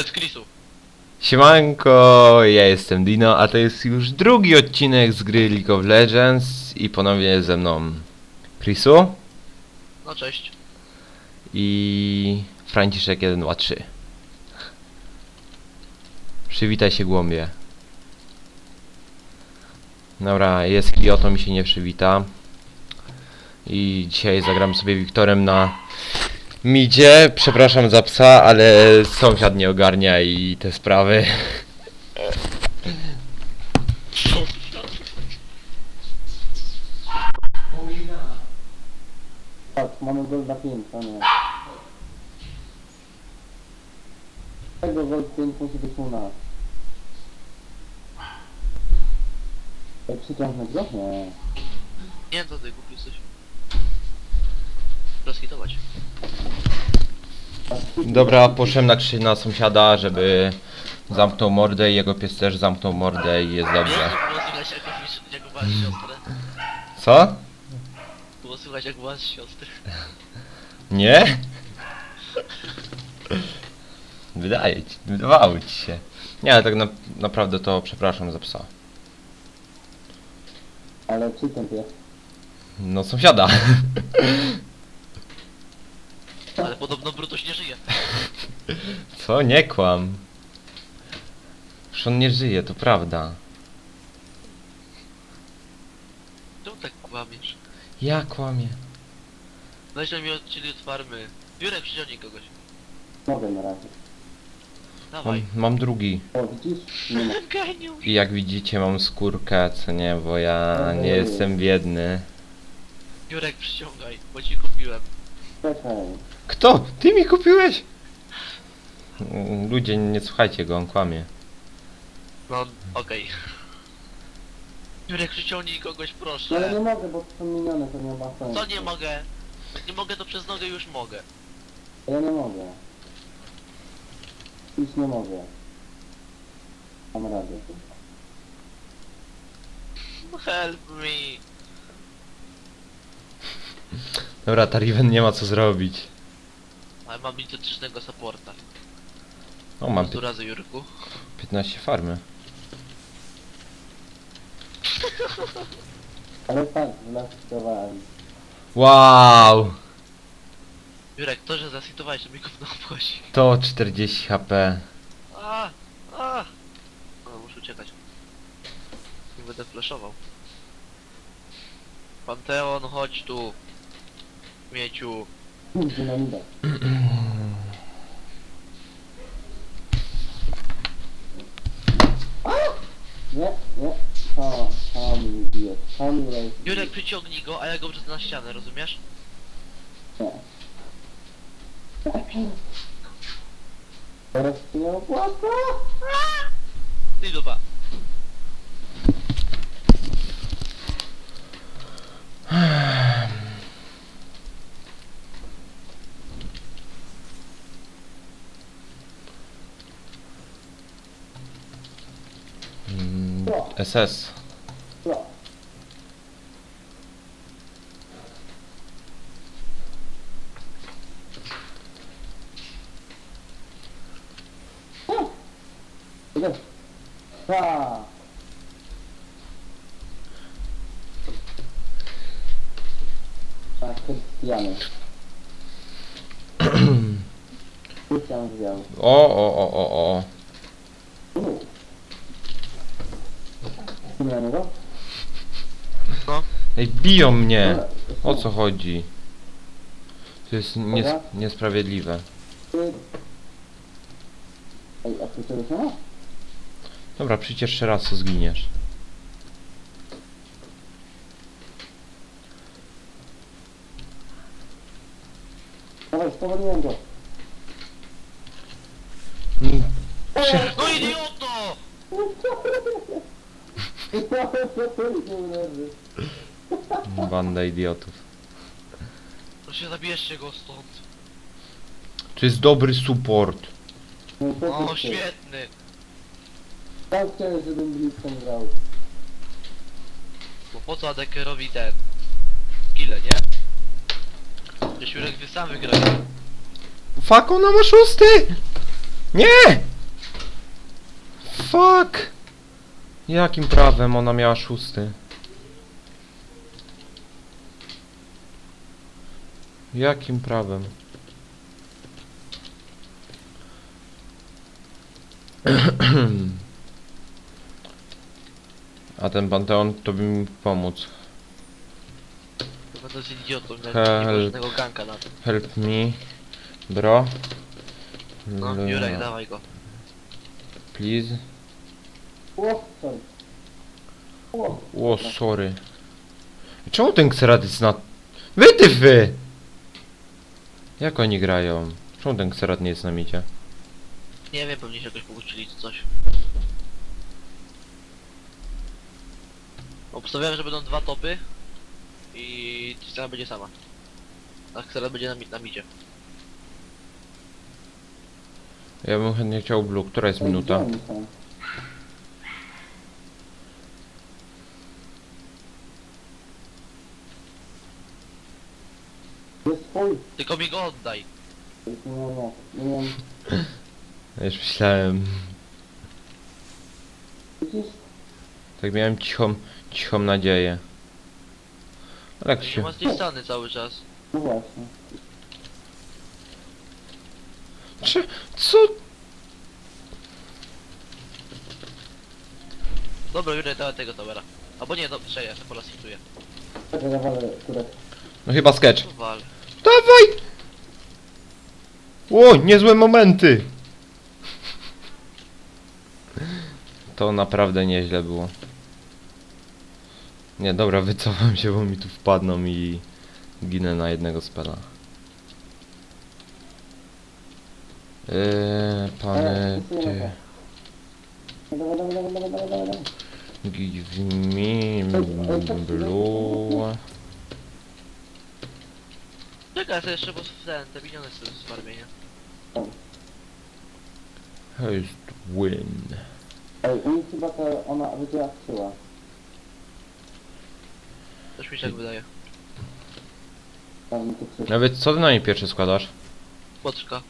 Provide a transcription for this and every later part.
Bez Chrisu. Siemanko, ja jestem Dino, a to jest już drugi odcinek z gry League of Legends i ponownie ze mną Chrisu No cześć. i Franciszek 123. Przywitaj się głąbie. Dobra, jest Klioto, mi się nie przywita. I dzisiaj zagram sobie Wiktorem na midzie. Przepraszam za psa, ale sąsiad nie ogarnia i te sprawy. Tak, mamy gol dla 5, a nie. Tego gol 5 musi być u nas. Jak przyciągnąć go? Nie. Nie, to ty głupi jesteś. Rozhitować. Dobra, poszedłem na krzyż na sąsiada, żeby zamknął mordę i jego pies też zamknął mordę i jest dobrze. było słychać jak, jak u was siostrę. Co? Było słychać jak was siostry. Nie? Wydaje ci, wydawało ci się. Nie, ale tak na, naprawdę to przepraszam za psa. Ale czy ten pies? No sąsiada. Ale podobno Brutus nie żyje. Co? Nie kłam. Już on nie żyje, to prawda. Czemu tak kłamiesz? Ja kłamię. Weźmy mi odcięli od farmy. Jurek, przyciągnij kogoś. Mogę na razie. Dawaj. Mam, mam drugi. O, widzisz? Nie ma. Geniusz. I jak widzicie mam skórkę, co nie, bo ja nie jestem biedny. Jurek, przyciągaj, bo ci kupiłem. Kto? Ty mi kupiłeś? Ludzie, nie słuchajcie go, on kłamie. No, okej. Jurek, przyciągnij kogoś, No ale proszę. nie mogę, bo to są minione, to nie ma sensu. Co nie mogę? Nie mogę, to przez nogę już mogę. Ja nie mogę. Już nie mogę. Mam radę. Help me. Dobra, Tariven nie ma co zrobić. Ale mam mitycznego supporta. O, mam Tu razy, Jurku. 15 farmy. Ale tak, wlaskowałem. Wow! Jurek, to, że zasitowałeś, to mi gówno obchodzi. To 40 HP. A, a. O, muszę uciekać. Nie będę flashował. Panteon, chodź tu. Mieciu. Dynamida. Nie, nie. To, to mi bije. To mi. Jurek, przyciągnij go, a ja go wrzucę na ścianę, rozumiesz? Nie. Teraz się nie opłaca. Ty dupa. Krystian wziął. O, o, o, o, o. No. Ej, biją mnie! O co chodzi? To jest nies Dobra. niesprawiedliwe. Ty- Ej, a ty czegoś nie ma? Dobra, przyjdź jeszcze raz, co zginiesz. Dawaj, spowolniłem go. Mm, No idioto! Banda idiotów. Proszę, zabierzcie go stąd. To jest dobry support. O, świetny. Tak chciałem, żebym Blitzem grał. Bo po co Adekerowi ten... Kile, nie? Jurek wy sam wygrali. Fuck, ona ma szósty! Nie! fuck? Jakim prawem ona miała szósty? Jakim prawem? A ten Panteon to by mi pomóc. To będę z idiotą, nie Help. nie ma żadnego ganka na tym. Help me, bro. No, Jurek, dawaj go. Please. O, sorry. O, O, sorry. Czemu ten Xerath jest na... Wytyfy! Jak oni grają? Czemu ten Xerath nie jest na micie? Nie wiem, pewnie się jakoś pokłócili czy coś. Obstawiałem, że będą dwa topy i Tristana będzie sama. A Xera będzie na, mi- na midzie. Ja bym chętnie chciał blue. Która jest minuta? gdzie oni są? Jest twój. Tylko mi go oddaj. Nie, nie, nie. Ja już myślałem... Widzisz? Tak miałem cichą, cichą nadzieję. Ale jak Nie się... ma Tristany cały czas. No właśnie. Czy... Co? Dobra, Jurek, dawaj tego towera. Albo nie, dobrze, ja to hituję. Czekaj, ja walę turek. No chyba sketch. To wal. Dawaj! O, niezłe momenty! To naprawdę nieźle było. Nie, dobra, wycofam się, bo mi tu wpadną i ginę na jednego spela. Eee, pany, ty... Dawaj, dawaj, dawaj, dawaj, dawaj, dawaj, dawaj. Give me blue... Czekaj, ja sobie jeszcze bo ten, te miniony sobie zmarmię, nie? Heist win. Ej, u nich chyba to ona wydziała krzyła. Coś mi się tak wydaje. Tam mi tu przyszło. Nawet co ty na niej pierwszy składasz? Poczka.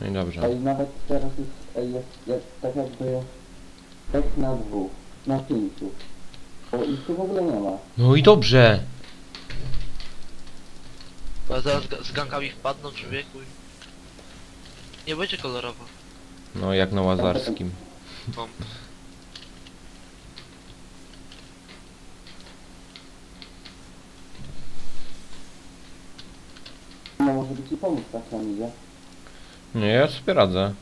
No i dobrze. Ej, nawet teraz jest, ej, jest, jest tak jakby... Tak na dwóch, na pięciu. Bo ich tu w ogóle nie ma. No i dobrze! A zaraz ga- z gankami wpadną człowieku i... Nie będzie kolorowo. No jak na Łazarskim. No. No może by ci pomóc tak na midzie. Nie, ja sobie radzę.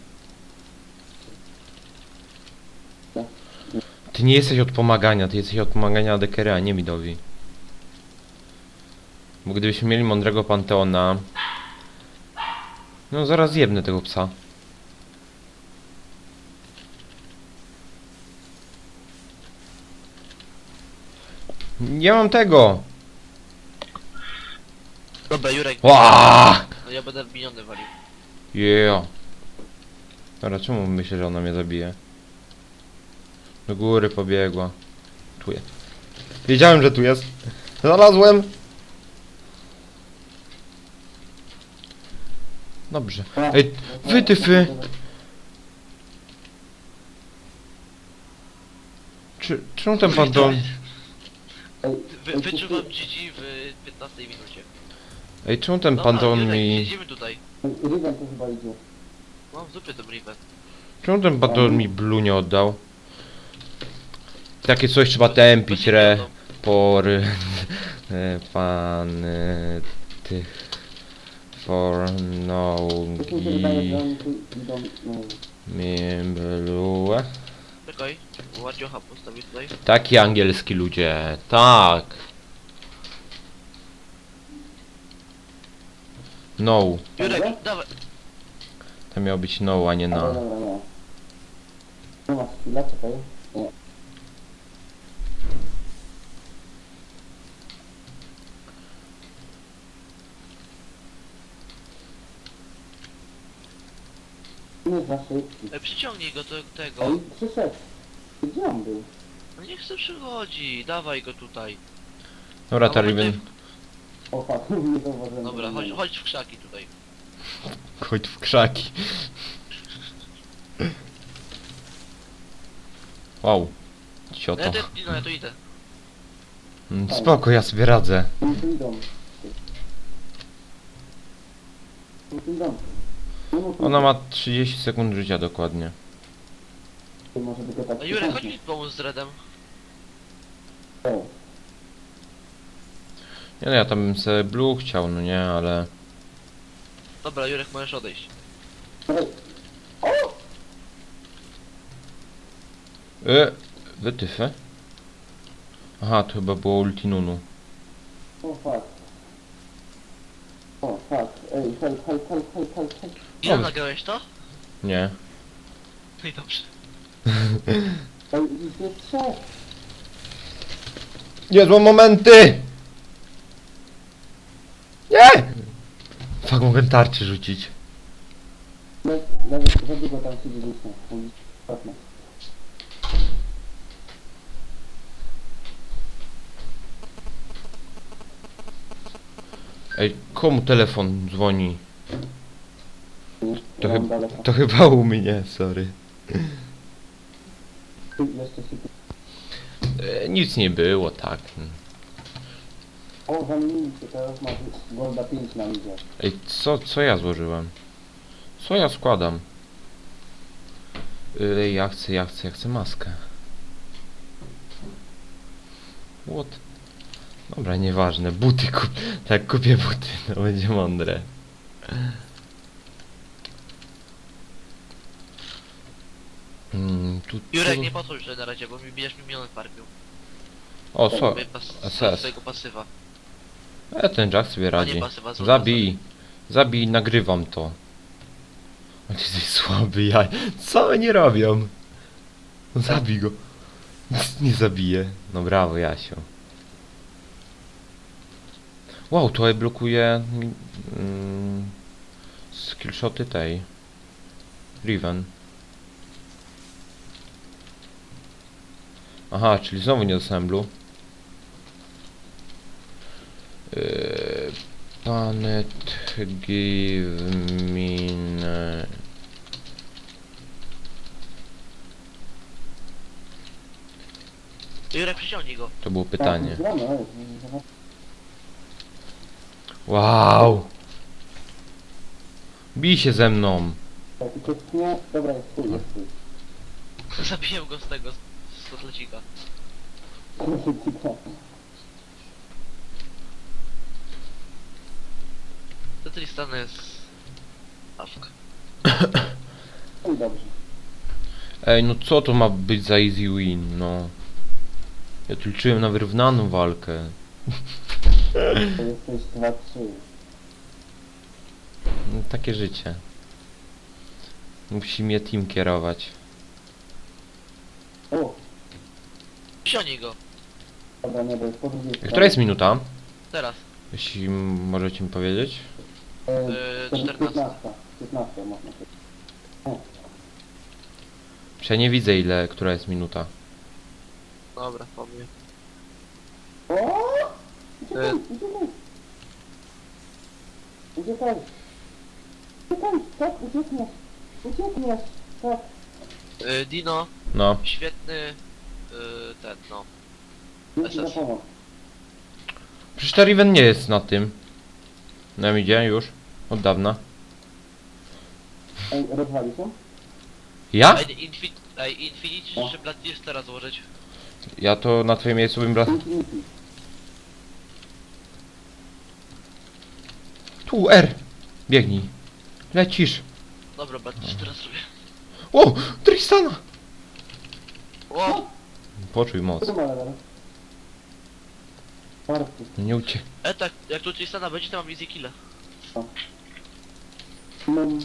Ty nie jesteś od pomagania, ty jesteś od pomagania Dekery, a nie Midowi. Bo gdybyśmy mieli mądrego Panteona... No zaraz jebnę tego psa. Nie mam tego! Dobra, Jurek, Ła! no ja będę miniony walił. Yeah. Dobra, czemu myślę, że ona mnie zabije? Do góry pobiegła. Tu jest. Wiedziałem, że tu jest. Znalazłem! Dobrze. Ej, wytyfy! Czy, czemu ten panton... Ej, Wy, wyczuwam GG w 15 minucie. Ej, czemu ten panton Jurek, mi... jedziemy tutaj. Riven to chyba idzie. Mam w dupie ten Riven. Czemu ten panton mi blue nie oddał? Takie coś trzeba tępić, re... Pory... e, Pan... Tych... For no... Coś mi się wydaje, że Gi... oni tu idą... No, Mimblue... Czekaj, ładźiocha postawię tutaj. Taki angielski ludzie, tak. No, Jurek, Dobra? dawaj. to miało być no, a nie dobra, na. dobra, nie. No masz chwilę, czekaj. Nie. Nie za szybki. Ej, przyciągnij go do tego. Ej, przyszedł. Gdzie on był? No niech se przychodzi, dawaj go tutaj. Dobra, A ta może Riven, ty- O, fuck, nie zauważyłem. Dobra, chodź, nie chodź w krzaki tutaj. chodź w krzaki. Wow. No Cioto. ja, to, no, ja tu idę. Mm, Spoko, ja sobie radzę. Idą. Oni tu idą. Ona ma 30 sekund życia dokładnie. że Może tylko tak A Jurek, chodź mi pomóc z Redem. O, Nie no, ja tam bym sobie blue chciał, no nie, ale... Dobra, Jurek, możesz odejść. E, wytyfy? Aha, to chyba było ultinunu. O fuck. O fuck. Ej, help, help, help, help, help, help. Ile O. nagrałeś to? Nie. No i dobrze. Ej, ich jest trzech. Niezłe momenty! Nie! Fak, mogę tarczy rzucić. Nawet, nawet za długo tam siedzieliśmy. Mówi, Ładne. Ej, komu telefon dzwoni? To, chyb to chyba u mnie, sorry. E, nic nie było, tak. O, teraz masz Golda 5 na idzie. Ej, co, co ja złożyłem? Co ja składam? Ej, ja chcę, ja chcę, ja chcę maskę. What? Dobra, nieważne, buty kup... Tak, kupię buty, to będzie mądre. Mm, tu, tu... Jurek, nie podchodź na razie, bo mi bijesz mi miliony farbił. O, co? Pas, SS. swojego pasywa. E, ten Jack sobie A radzi. nie pasywa, zrób Zabij. Zabij, nagrywam to. O, ty jesteś słaby, ja. Co oni robią? No, Zabij go. Nie zabiję. No brawo, Jasio. Wow, to blokuje mm, skillshoty tej. Riven. Aha, czyli znowu nie blue. Yy, Planet give me... Jurek, przyciągnij go. To było pytanie. Tak, gramy, ej, zobacz. Wow! Bij się ze mną! Tak, nie... Dobra, jest tu, jest tu. Zabiję go z tego, z z kotlecika. To Tristan jest... Awk. Dobrze. Ej, no co to ma być za easy win, no? Ja tu liczyłem na wyrównaną walkę. To jesteś 2-3. No, takie życie. Musi mnie team kierować. O, Przyciągnij go. dobra, nie, bo jest po drugiej stronie. Która jest minuta? Teraz. Jeśli m- możecie mi powiedzieć? E, Yy, to jest 14. 15. 15 można powiedzieć. Ja nie widzę ile, która jest minuta. Dobra, powiem. O! Uciekaj, uciekaj! Uciekaj! Uciekaj, tak, uciekniesz! Uciekniesz! Tak. Yy, Dino, No. świetny... Yy, ten, no. Za SS. pomoc. Przecież ta Riven nie jest na tym. Nam idzie już. Od dawna. Ej, rozwali się? Ja? Ej, Infi ej Infinity, czy Blood jest teraz złożyć? Ja to na twoim miejscu bym... bra- Infinity. Tu, R! Biegnij. Lecisz. Dobra, Blood teraz zrobię. O! Tristana! O! Poczuj moc. To ma. No Nie ucie... E tak, jak tu Tristana będzie, to mam easy killa. Mam...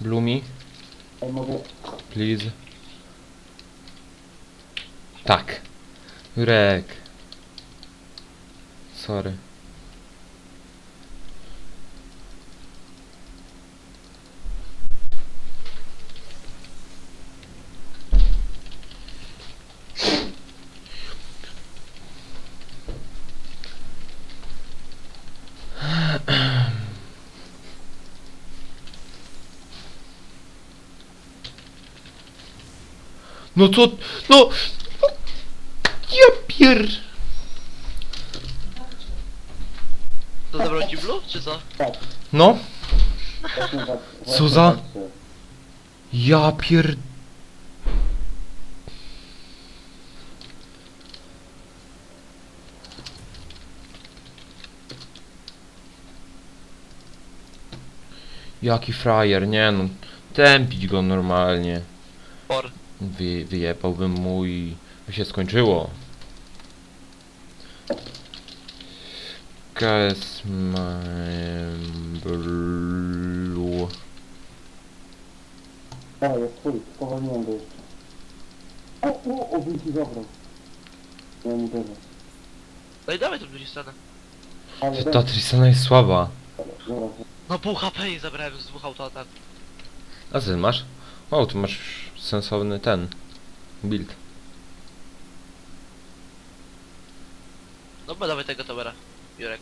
Blumi, Ej, mogę... please. Tak. Jurek. Sorry. No co? No! Ja pier... To zabrał ci blue, czy co? Tak, No? tak. Właśnie za-. Ja pier... Jaki frajer, nie no. Tępić go normalnie. Wy, wyjebałbym i by się skończyło. KS Blue. Dawaj, jest twój, spowolniłem go jeszcze. O, o, o, wilki zabrał. Nie, nie wierzę. No i dawaj tą stronę. Ale Ta Tristana jest słaba. Dobra, No pół HP i zabrałem z dwóch autoatak. A co ty masz? O, tu masz sensowny ten. Build. No bo dawaj tego towera. Jurek.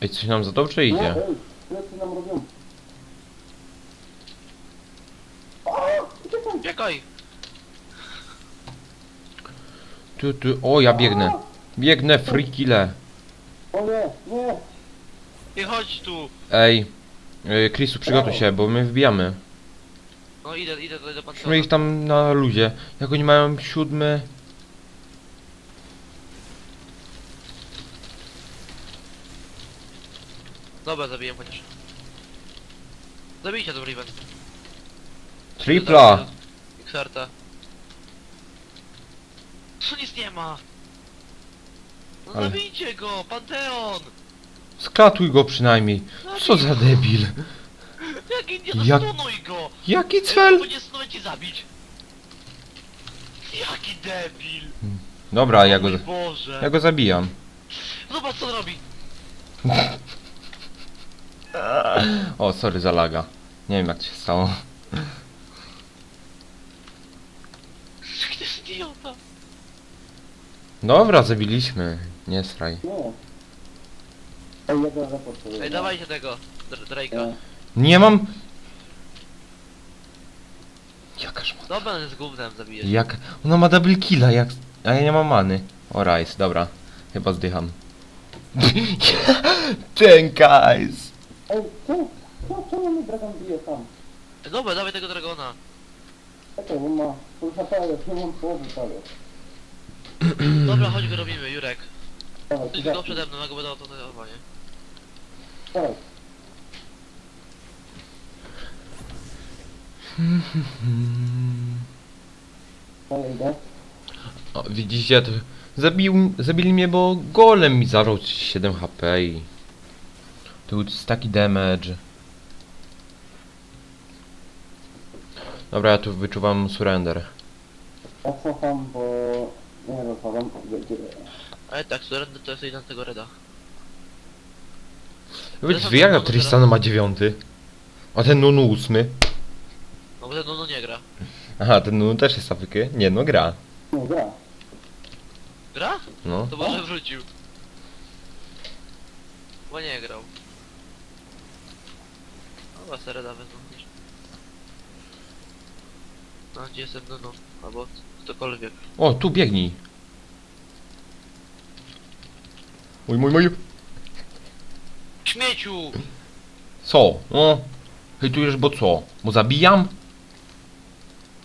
Ej, coś nam za dobrze No, idzie. ej, plecy nam robią. O, uciekaj. Tu, tu, o, ja biegnę. Biegnę, free kille. O nie, nie. Nie chodź tu! Ej, yy, Chrisu, przygotuj się, bo my wbijamy. No idę, idę tutaj do Musimy panteona. ich tam na luzie. Jak oni mają siódmy... Dobra, zabiję chociaż. Zabijcie tą Riven. Tripla! Xarta. Co nic nie ma? No Ale- zabijcie go! Panteon! Sklatuj go przynajmniej. Co za debil. Jaki nie Jak- go! Jaki cel? Bo nie stunuj ci zabić! Jaki debil! Dobra, ja go, mój Boże! ja go zabijam. Zobacz co on robi! O, sorry za laga. Nie wiem jak to się stało. Jaki to jest idiota! Dobra, zabiliśmy. Nie sraj. Nie. Ej, ja go raportuję. Ej, dawajcie tego, Dr- Drake'a. Nie. Nie mam... Jakaż ma... Dobra, on jest gównem, zabijesz. Jak... Ona ma double killa, jak... A ja nie mam many. O, rice, dobra. Chyba zdycham. Ten guys. Ej, co? Co? Czemu mnie Dragon bije sam? Ej, Dobra, dawaj tego Dragona. Czekaj, bo ma full HP, ja nie mam połowy prawie. Dobra, chodź go robimy, Jurek. Dawaj, Ty ty go przede mną, ja go będę to nie. Dawaj. Dalej idę. O, widzicie, to... Zabił, zabili mnie, bo golem mi zabrał 7 HP i... Tu jest taki damage. Dobra, ja tu wyczuwam surrender. Ja cofam, bo... Nie rozpadam. Ale tak, surrender to jest jeden tego reda. Są wy jak Tristana ma dziewiąty? A ten Nunu ósmy? No bo ten no, no nie gra. Aha, ten Nunu też jest afyky? Nie, no gra. Nie, gra. Gra? No. To może wrócił. Bo nie grał. Dobra, se reda wezmą. No, gdzie jestem, no no. Albo ktokolwiek. O, tu biegnij. Mój, mój, mój. Śmieciu! Co? No. Hejtujesz, bo co? Bo zabijam?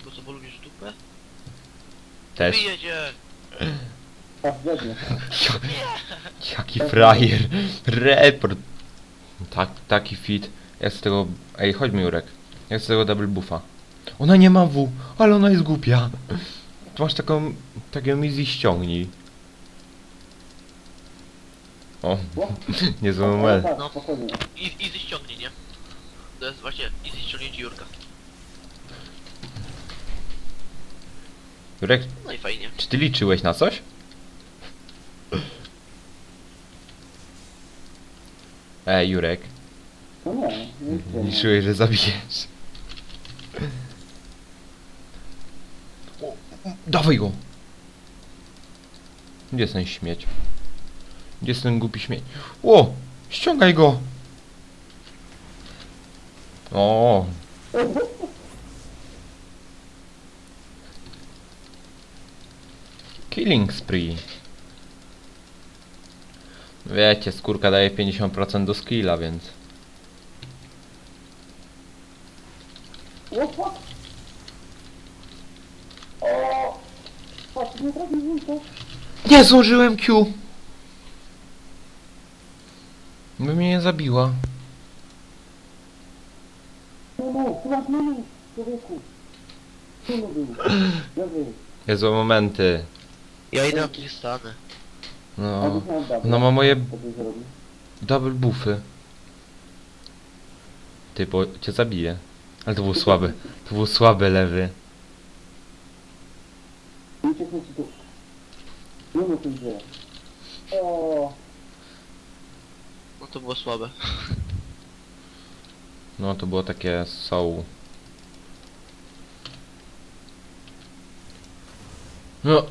Bo co, bo lubisz dupę? Też. Bije cię! Tak. Jaki frajer. Report. Tak, taki fit. Ja z tego... Ej, chodźmy Jurek. Ja z tego double buffa. Ona nie ma W, ale ona jest głupia. Tu masz taką... Taką easy ściągnij. O, No. niezły moment. No. spokojnie. I, easy ściągnij, nie? To jest właśnie easy ściągnięcie Jurka. Jurek, No i fajnie. czy ty liczyłeś na coś? Ej, Jurek. No nie, nie chcę. Liczyłeś, że zabijesz. O, dawaj go! Gdzie jest ten śmieć? Gdzie jest ten głupi śmieć? O! Ściągaj go! O. Killing spree. Wiecie, skórka daje 50% do skilla, więc... Nie zdążyłem Q! By mnie nie zabiła. No, no, tu masz menu, człowieku. Tu był. Dobry. Jezu, momenty. Ja idę na Tristany. No. Ona ma moje double buffy. Ty, bo cię zabiję. Ale to był słaby. To był słaby lewy. Ucieknę ci tu. No, no, tu idzie. O, No to było słabe. No to było takie są. No,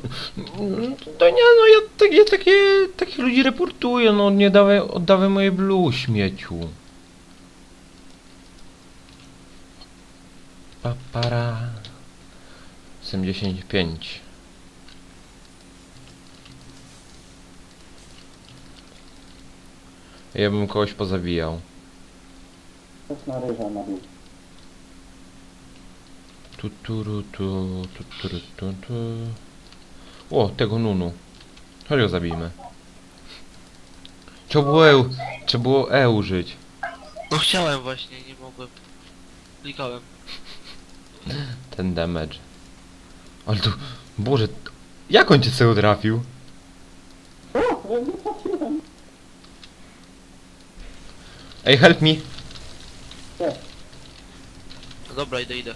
to nie, no ja, tak, ja takie, takich ludzi reportuję, no nie dawaj, oddawaj moje blue śmieciu. Papara. 75. Ja bym kogoś pozabijał. coś na ryża na dół. Tu, tu, ru, tu, tu, tu, ru, tu, tu. O, tego Nunu. Chodź go zabijmy. Trzeba było E, trzeba było E użyć. No chciałem właśnie, nie mogłem. Klikałem. Ten damage. Ale tu, Boże, jak on cię sobie trafił? O, nie Ej, help me. No dobra, idę, idę.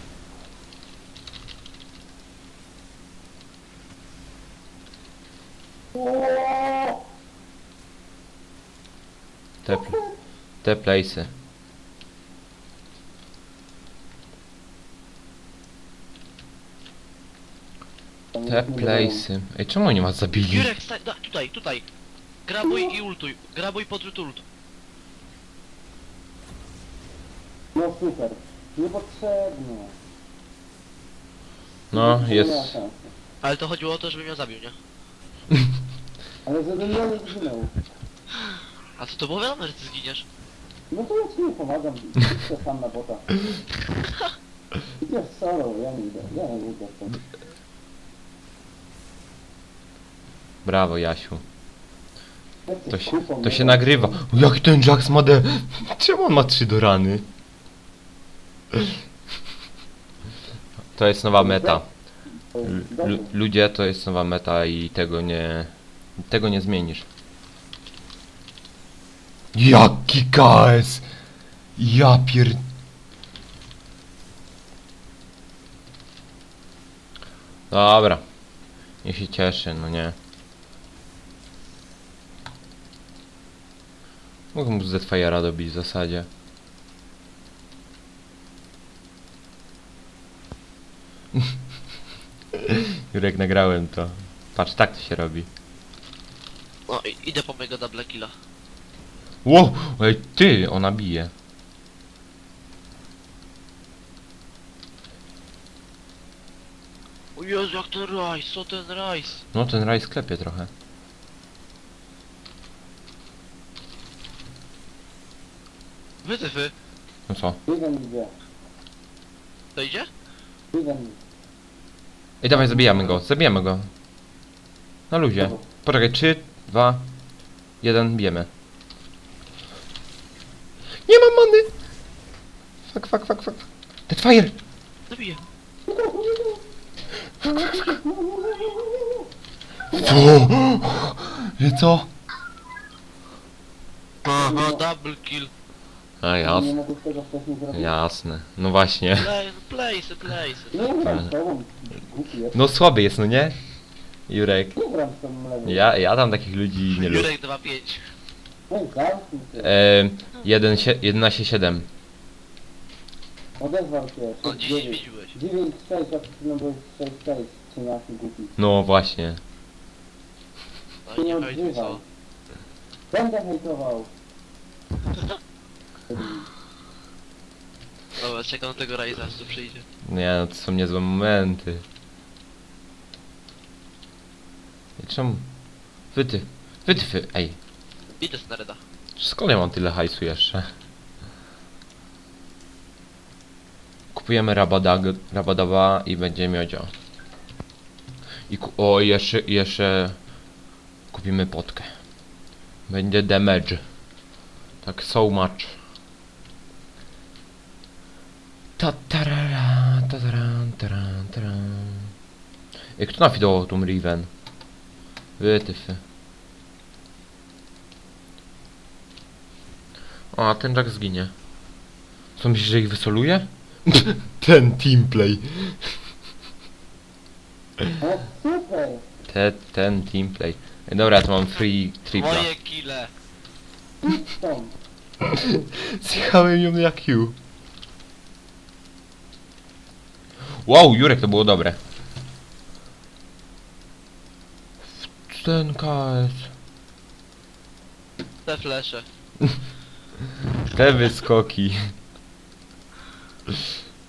Te, pl- te place'y. Te place'y. Ej, czemu oni was zabili? Jurek, stań, da, tutaj, tutaj. Grabuj i ultuj. Grabuj podrzut ult. No super. Niepotrzebnie. No, Nie jest... Ale to chodziło o to, żeby mnie zabił, nie? Ale żeby ja nie zginął. A co to było wiadomo, że ty zginiesz? No to ja ci nie pomagam. Idźcie sam na bota. Idziesz solo, ja nie idę. Ja nie idę stąd. Brawo, Jasiu. To się, kupą, to nie? się nagrywa. O, Jaki ten Jax ma de... Czemu on ma trzy do rany? To jest nowa meta. Ludzie, to jest nowa meta i tego nie... Tego nie zmienisz. Jaki KS! Ja pier... Dobra. Niech się cieszy, no nie. Mogę mu z Deathfire'a dobić w zasadzie. Jurek, nagrałem to. Patrz, tak to się robi. No, i- idę po mojego double killa. Wow! Ej, ty! Ona bije. O Jezu, jak ten Rice, co ten Rice? No, ten raj sklepie trochę. Wytyfy. No co? Jeden idzie. To idzie? Ej, dawaj, zabijamy go, zabijamy go. Na luzie. Poczekaj, 3, 2, 1, bijemy. Nie mam many! Fuck, fuck, fuck, fuck. Deadfire! Zabiję. O! Wie co? Aha, double kill. A Nie jasne. mogę tego wcześniej zrobić. Jasne. No właśnie. Play. Nie gram z tobą. Głupi jest. No słaby jest, no nie? Jurek. Nie gram z tobą lewą. Ja, ja tam takich ludzi nie lubię. Jurek 2-5. No i zamknij się. Eee, 11-7. Odezwał się. No 6, dziś 9. zmieniłeś. 9, 6, a przed chwilą byłeś 6, 6. 13 głupi. No właśnie. No i nie nie co? Będę hejtował. teraz czekam na tego Rajza, aż tu przyjdzie. Nie no, to są niezłe momenty. I czemu? Wyty. Wytyfy, ej. Idę z Nareda. Skąd ja mam tyle hajsu jeszcze? Kupujemy rabadag, rabadaba i będzie miodzio. I ku o, jeszcze, jeszcze kupimy potkę. Będzie damage. Tak, so much. Ta tarara, ta taran, taran, taran. Ej, kto nafidował tą Riven? Wytyfy. O, a ten Jack zginie. Co myślisz, że ich wysoluje? ten teamplay. O, super! Te, ten teamplay. Dobra, to mam free tripla. Moje kile! Stąd. Zjechałem ją jak Q. Wow, Jurek, to było dobre. W Ten KS. Te flesze. Te wyskoki.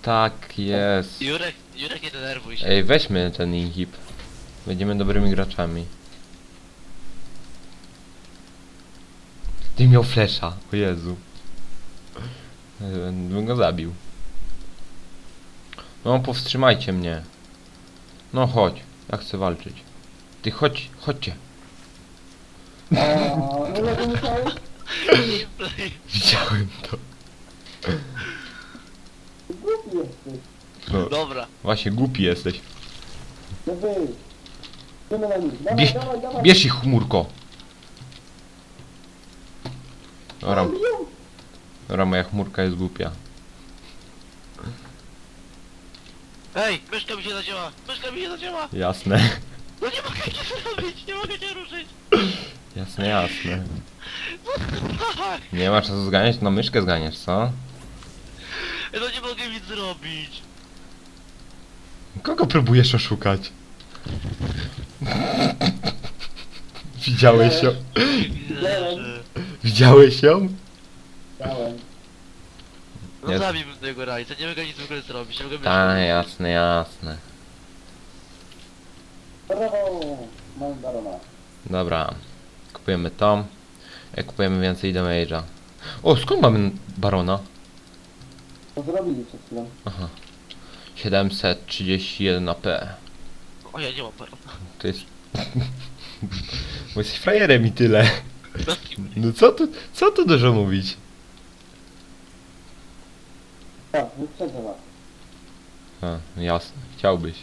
Tak jest. Jurek, Jurek nie denerwuj się. Ej, weźmy ten inhib. Będziemy dobrymi graczami. Ty miał flesza, o Jezu. Bym go zabił. No, powstrzymajcie mnie. No chodź, ja chcę walczyć. Ty chodź, chodźcie. No. Widziałem to. Głupi jesteś. No, Dobra. właśnie głupi jesteś. No nich. Dawaj, Bierz, bierz ich chmurko. Dobra, dobra, moja chmurka jest głupia. Ej, myszka mi się zadziała! Myszka mi się zadziała! Jasne, No nie mogę cię zrobić, nie mogę cię ruszyć! jasne, jasne. Tak! Nie ma czasu zganiać, no myszkę zganiasz, co? No nie mogę nic zrobić! Kogo próbujesz oszukać? Widziałeś ją? Widziałeś ją? No Jest. zabijmy tego Rajza, nie mogę nic w ogóle zrobić, nie mogę Tak, myszką- jasne, jasne. Brawo! Mam barona. Dobra, kupujemy to. Jak kupujemy więcej damage'a. O, skąd mamy barona? To zrobili przed chwilą. Aha. 731 AP. O ja nie mam parona. To jest... Bo jesteś frajerem i tyle. No co tu, co tu dużo mówić? Tak, wyprzedzę was. A, jasne, chciałbyś.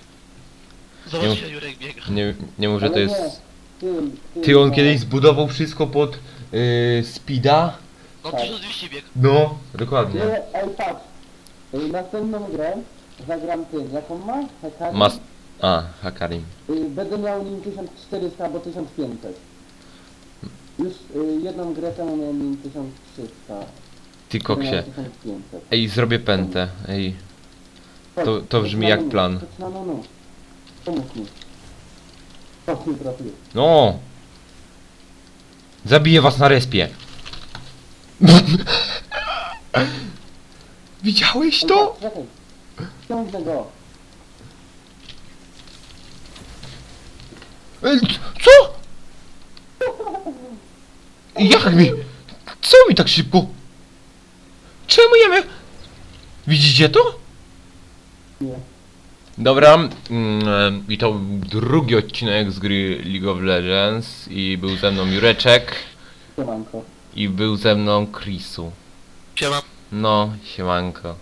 Zobacz, Nie- jak Jurek biega. Nie, nie mów, że to Ale jest... Ty, on no. kiedyś zbudował wszystko pod yy, speeda? No Tak. 1200 bieg. No, dokładnie. Nie, ej patrz. Y, Następną grę zagram tym. Jaką ma? Hekari? Mas... A, Hakarim. Y, Będę miał nim 1400 albo 1500. Już y, jedną grę temu miałem nim 1300. Ty koksie. 1500. Ej, zrobię pętę. Ej, To- to chodź brzmi jak plan. Pomóż mi. Nie trafię. no! Zabiję was na respie. Widziałeś to? patrz, Czekaj. Ciągnę go. Ej, co? Jak mi? Co mi tak szybko? Czemu ja miałem... Widzicie to? Nie. Dobra, mm, i to był drugi odcinek z gry League of Legends i był ze mną Jureczek Siemanko. i był ze mną Chrisu. Siema. No, siemanko.